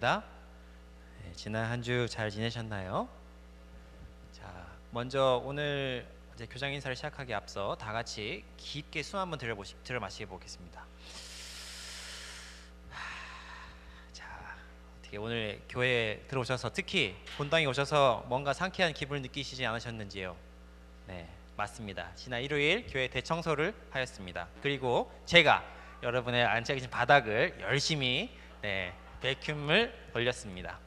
네, 지난 한 주 잘 지내셨나요? 자, 먼저 오늘 이제 교장 인사를 시작하기 앞서 다 같이 깊게 숨 한번 들여보시, 들여 마시게 보겠습니다. 오늘 교회에 들어오셔서 특히 본당에 오셔서 뭔가 상쾌한 기분을 느끼시지 않으셨는지요? 네, 맞습니다. 지난 일요일 교회 대청소를 하였습니다. 그리고 제가 여러분의 앉아 계신 바닥을 열심히 네, 베큐음을 돌렸습니다.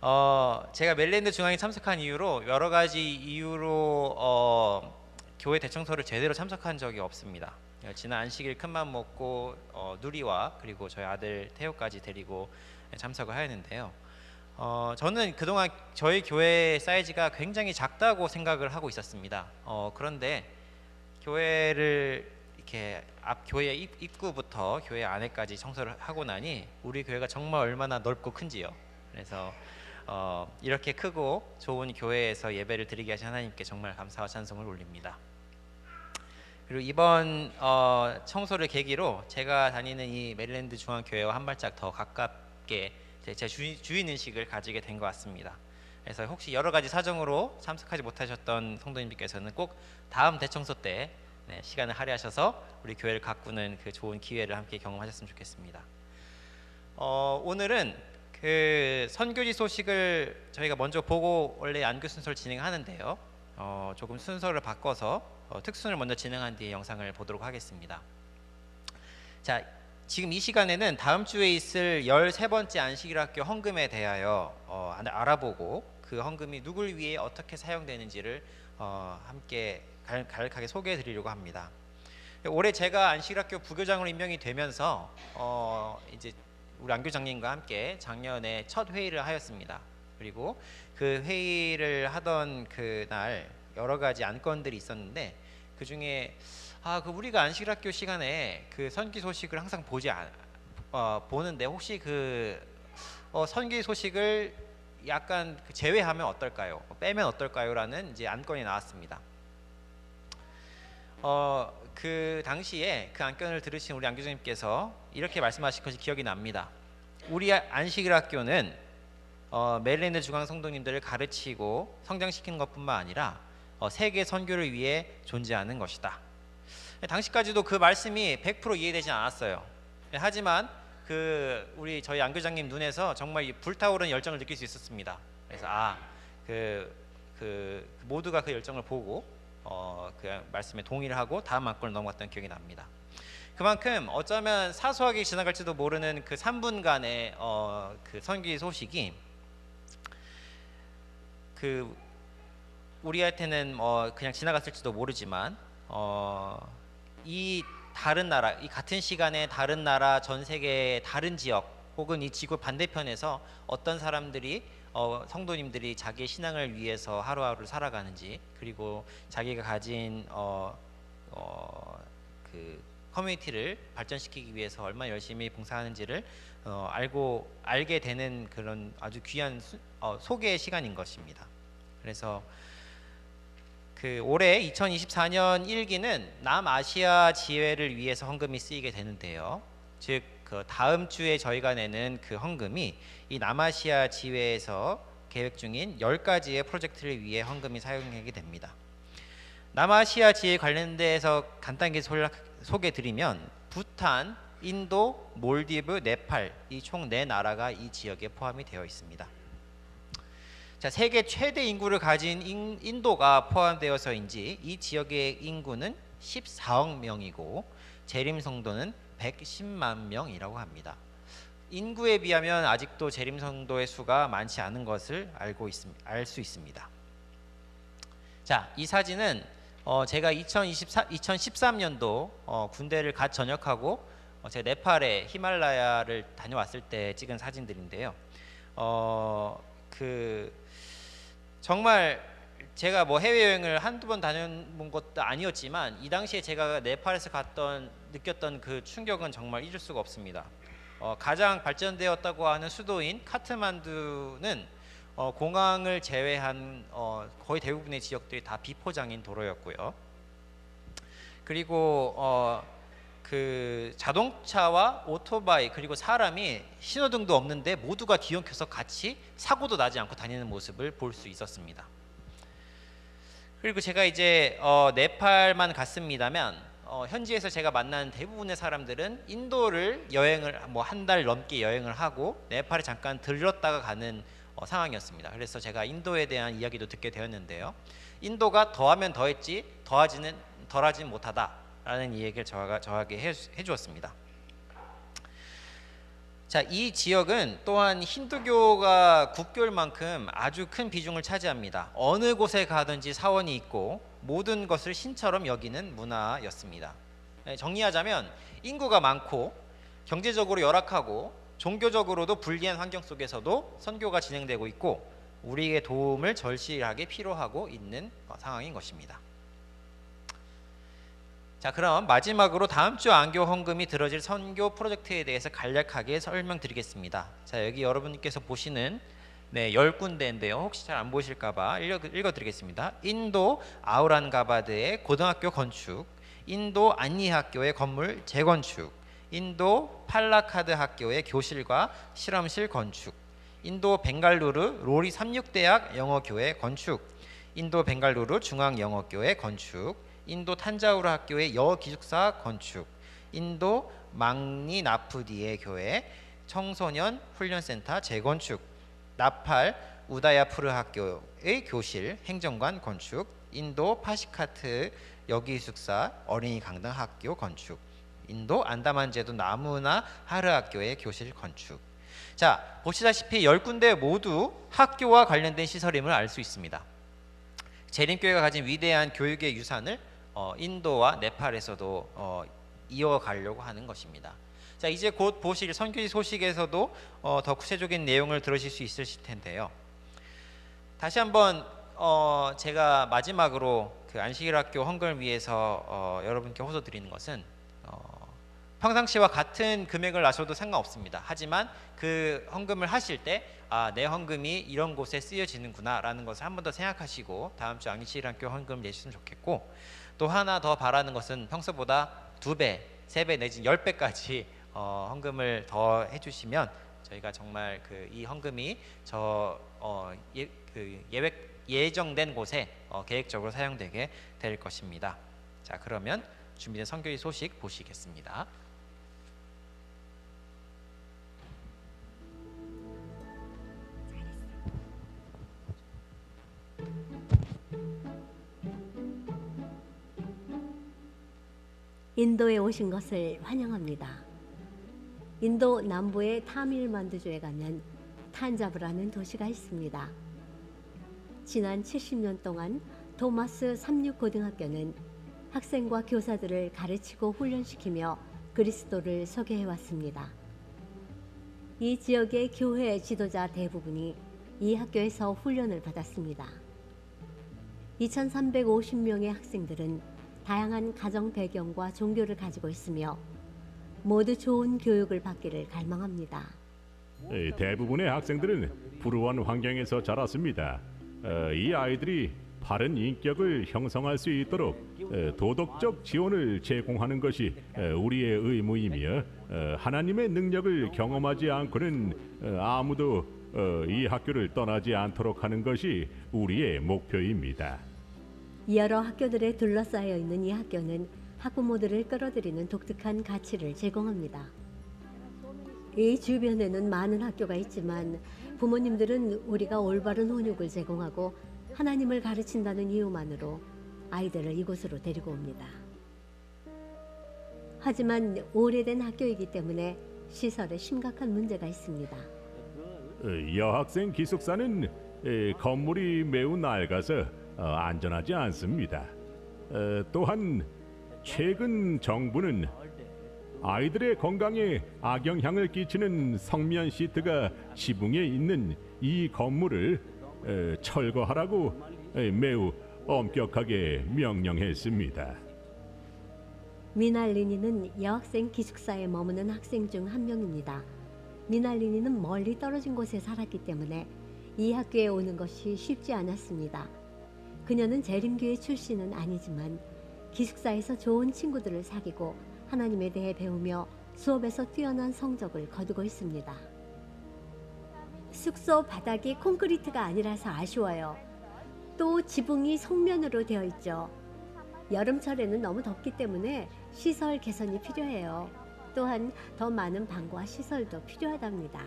어, 제가 멜랜드 중앙에 참석한 이후로 여러 가지 이유로 어, 교회 대청소를 제대로 참석한 적이 없습니다. 지난 안식일 큰맘 먹고 어, 누리와 그리고 저희 아들 태호까지 데리고 참석을 하였는데요. 어, 저는 그동안 저희 교회 사이즈가 굉장히 작다고 생각을 하고 있었습니다. 어, 그런데 교회를 이렇게 앞 교회 입- 입구부터 교회 안에까지 청소를 하고 나니 우리 교회가 정말 얼마나 넓고 큰지요. 그래서 어, 이렇게 크고 좋은 교회에서 예배를 드리게 하신 하나님께 정말 감사와 찬송을 올립니다. 그리고 이번 어, 청소를 계기로 제가 다니는 이 메릴랜드 중앙교회와 한 발짝 더 가깝게 제, 제 주인, 주인 의식을 가지게 된 것 같습니다. 그래서 혹시 여러 가지 사정으로 참석하지 못하셨던 성도님들께서는 꼭 다음 대청소 때 네, 시간을 할애하셔서 우리 교회를 가꾸는 그 좋은 기회를 함께 경험하셨으면 좋겠습니다. 어, 오늘은 그 선교지 소식을 저희가 먼저 보고 원래 안교 순서를 진행하는데요. 어, 조금 순서를 바꿔서 어, 특순을 먼저 진행한 뒤에 영상을 보도록 하겠습니다. 자, 지금 이 시간에는 다음 주에 있을 13번째 안식일학교 헌금에 대하여 어, 알- 알아보고 그 헌금이 누굴 위해 어떻게 사용되는지를 어, 함께 갈- 간략하게 소개해 드리려고 합니다. 올해 제가 안식일학교 부교장으로 임명이 되면서 어, 이제 우리 안 교장님과 함께 작년에 첫 회의를 하였습니다. 그리고 그 회의를 하던 그날 여러 가지 안건들이 있었는데 그 중에 아 그 우리가 안식일학교 시간에 그 선기 소식을 항상 보지 않, 어, 보는데 혹시 그 어, 선기 소식을 약간 그 제외하면 어떨까요? 빼면 어떨까요?라는 이제 안건이 나왔습니다. 어, 그 당시에 그 안건을 들으신 우리 안교장님께서 이렇게 말씀하신 것이 기억이 납니다. 우리 안식일 학교는 어, 메릴랜드 중앙 성도님들을 가르치고 성장시키는 것뿐만 아니라 어, 세계 선교를 위해 존재하는 것이다. 당시까지도 그 말씀이 100% 이해되지 않았어요. 하지만 그 우리 저희 안교장님 눈에서 정말 이 불타오르는 열정을 느낄 수 있었습니다. 그래서 아그 그 모두가 그 열정을 보고 어, 그 말씀에 동의를 하고 다음 안건을 넘어갔던 기억이 납니다. 그만큼 어쩌면 사소하게 지나갈지도 모르는 그 3분간의 어, 그 선기 소식이 그 우리한테는 뭐 그냥 지나갔을지도 모르지만 어, 이 다른 나라, 이 같은 시간에 다른 나라, 전 세계의 다른 지역 혹은 이 지구 반대편에서 어떤 사람들이 어, 성도님들이 자기의 신앙을 위해서 하루하루 살아가는지 그리고 자기가 가진 어, 어, 그 커뮤니티를 발전시키기 위해서 얼마나 열심히 봉사하는지를 어, 알고 알게 되는 그런 아주 귀한 수, 어, 소개 시간인 것입니다. 그래서 그 올해 2024년 1기는 남아시아 지회를 위해서 헌금이 쓰이게 되는데요. 즉 그 다음 주에 저희가 내는 그 헌금이 이 남아시아 지회에서 계획 중인 10가지의 프로젝트를 위해 헌금이 사용하게 됩니다. 남아시아 지회 관련돼서 간단하게 소개해 드리면 부탄, 인도, 몰디브, 네팔 이 총 네 나라가 이 지역에 포함이 되어 있습니다. 자, 세계 최대 인구를 가진 인, 인도가 포함되어서인지 이 지역의 인구는 14억 명이고 재림 성도는 110만 명이라고 합니다. 인구에 비하면 아직도 재림 성도의 수가 많지 않은 것을 알고 있음, 알수 있습니다. 자, 이 사진은 어, 제가 2024, 2013년도 어, 군대를 갓 전역하고 어, 제가 네팔의 히말라야를 다녀왔을 때 찍은 사진들인데요. 어, 그 정말 제가 뭐 해외 여행을 한두 번 다녀본 것도 아니었지만 이 당시에 제가 네팔에서 갔던 느꼈던 그 충격은 정말 잊을 수가 없습니다. 어, 가장 발전되었다고 하는 수도인 카트만두는 어, 공항을 제외한 어, 거의 대부분의 지역들이 다 비포장인 도로였고요. 그리고 어, 그 자동차와 오토바이 그리고 사람이 신호등도 없는데 모두가 뒤엉켜서 같이 사고도 나지 않고 다니는 모습을 볼 수 있었습니다. 그리고 제가 이제 어, 네팔만 갔습니다만 어, 현지에서 제가 만난 대부분의 사람들은 인도를 여행을 뭐 한 달 넘게 여행을 하고 네팔에 잠깐 들렀다가 가는 어, 상황이었습니다. 그래서 제가 인도에 대한 이야기도 듣게 되었는데요. 인도가 더하면 더했지 더하지는 덜하진 못하다 라는 이 얘기를 저가, 저에게 해, 해주었습니다. 자, 이 지역은 또한 힌두교가 국교일 만큼 아주 큰 비중을 차지합니다. 어느 곳에 가든지 사원이 있고 모든 것을 신처럼 여기는 문화였습니다. 네, 정리하자면 인구가 많고 경제적으로 열악하고 종교적으로도 불리한 환경 속에서도 선교가 진행되고 있고 우리의 도움을 절실하게 필요하고 있는 어, 상황인 것입니다. 자, 그럼 마지막으로 다음 주 안교 헌금이 들어질 선교 프로젝트에 대해서 간략하게 설명드리겠습니다. 자, 여기 여러분께서 보시는 네, 열 군데인데요. 혹시 잘 안 보실까봐 읽어, 읽어드리겠습니다. 인도 아우란가바드의 고등학교 건축, 인도 안리학교의 건물 재건축, 인도 팔라카드 학교의 교실과 실험실 건축, 인도 벵갈루루 로리 삼육대학 영어교회 건축, 인도 벵갈루루 중앙영어교회 건축, 인도 탄자우르 학교의 여기숙사 건축, 인도 망니 나푸디의 교회 청소년 훈련센터 재건축, 나팔 우다야푸르 학교의 교실 행정관 건축, 인도 파시카트 여기숙사 어린이 강당 학교 건축, 인도 안다만 제도 나무나 하르 학교의 교실 건축. 자 보시다시피 열 군데 모두 학교와 관련된 시설임을 알 수 있습니다. 재림교회가 가진 위대한 교육의 유산을 어, 인도와 네팔에서도 어, 이어가려고 하는 것입니다. 자 이제 곧 보실 선교지 소식에서도 어, 더 구체적인 내용을 들으실 수 있으실 텐데요. 다시 한번 어, 제가 마지막으로 그 안식일학교 헌금을 위해서 어, 여러분께 호소 드리는 것은 어, 평상시와 같은 금액을 나셔도 상관없습니다. 하지만 그 헌금을 하실 때 아, 내 헌금이 이런 곳에 쓰여지는구나라는 것을 한 번 더 생각하시고 다음 주 안식일학교 헌금 내주시면 좋겠고 또 하나 더 바라는 것은 평소보다 두 배, 세 배 내지 열 배까지 어, 헌금을 더 해주시면 저희가 정말 그 이 헌금이 저 어, 예, 그 예획 예정된 곳에 어, 계획적으로 사용되게 될 것입니다. 자 그러면 준비된 선교의 소식 보시겠습니다. 인도에 오신 것을 환영합니다. 인도 남부의 타밀만두주에 가면 탄자브라는 도시가 있습니다. 지난 70년 동안 토마스 삼육고등학교는 학생과 교사들을 가르치고 훈련시키며 그리스도를 소개해 왔습니다. 이 지역의 교회 지도자 대부분이 이 학교에서 훈련을 받았습니다. 2350명의 학생들은 다양한 가정 배경과 종교를 가지고 있으며 모두 좋은 교육을 받기를 갈망합니다. 에, 대부분의 학생들은 불우한 환경에서 자랐습니다. 어, 이 아이들이 바른 인격을 형성할 수 있도록 어, 도덕적 지원을 제공하는 것이 어, 우리의 의무이며 어, 하나님의 능력을 경험하지 않고는 어, 아무도 어, 이 학교를 떠나지 않도록 하는 것이 우리의 목표입니다. 여러 학교들에 둘러싸여 있는 이 학교는 학부모들을 끌어들이는 독특한 가치를 제공합니다. 이 주변에는 많은 학교가 있지만 부모님들은 우리가 올바른 훈육을 제공하고 하나님을 가르친다는 이유만으로 아이들을 이곳으로 데리고 옵니다. 하지만 오래된 학교이기 때문에 시설에 심각한 문제가 있습니다. 어, 여학생 기숙사는 에, 건물이 매우 낡아서 어, 안전하지 않습니다. 어, 또한 최근 정부는 아이들의 건강에 악영향을 끼치는 성면 시트가 지붕에 있는 이 건물을 에, 철거하라고 에, 매우 엄격하게 명령했습니다. 미날리니는 여학생 기숙사에 머무는 학생 중 한 명입니다. 미날리니는 멀리 떨어진 곳에 살았기 때문에 이 학교에 오는 것이 쉽지 않았습니다. 그녀는 재림교회 출신은 아니지만 기숙사에서 좋은 친구들을 사귀고 하나님에 대해 배우며 수업에서 뛰어난 성적을 거두고 있습니다. 숙소 바닥이 콘크리트가 아니라서 아쉬워요. 또 지붕이 성면으로 되어 있죠. 여름철에는 너무 덥기 때문에 시설 개선이 필요해요. 또한 더 많은 방과 시설도 필요하답니다.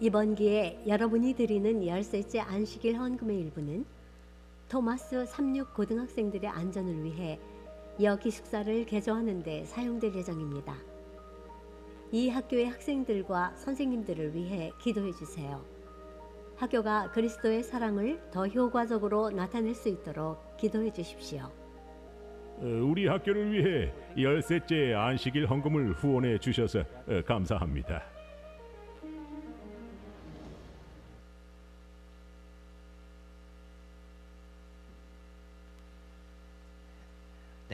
이번 기회에 여러분이 드리는 열셋째 안식일 헌금의 일부는 토마스 36 고등학생들의 안전을 위해 여 기숙사를 개조하는 데 사용될 예정입니다. 이 학교의 학생들과 선생님들을 위해 기도해 주세요. 학교가 그리스도의 사랑을 더 효과적으로 나타낼 수 있도록 기도해 주십시오. 어, 우리 학교를 위해 열셋째 안식일 헌금을 후원해 주셔서 어, 감사합니다.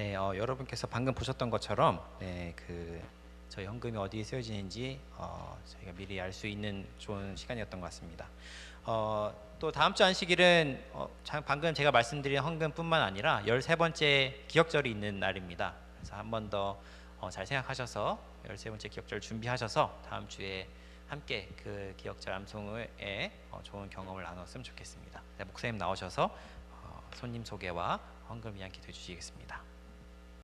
네, 어, 여러분께서 방금 보셨던 것처럼 네, 그 저희 헌금이 어디에 쓰여지는지 어, 저희가 미리 알 수 있는 좋은 시간이었던 것 같습니다. 어, 또 다음 주 안식일은 어, 자- 방금 제가 말씀드린 헌금뿐만 아니라 13번째 기억절이 있는 날입니다. 그래서 한 번 더 잘 생각하셔서 13번째 기억절 준비하셔서 다음 주에 함께 그 기억절 암송에 어, 좋은 경험을 나눴으면 좋겠습니다. 네, 목사님 나오셔서 어, 손님 소개와 헌금 위한 기도해 주시겠습니다.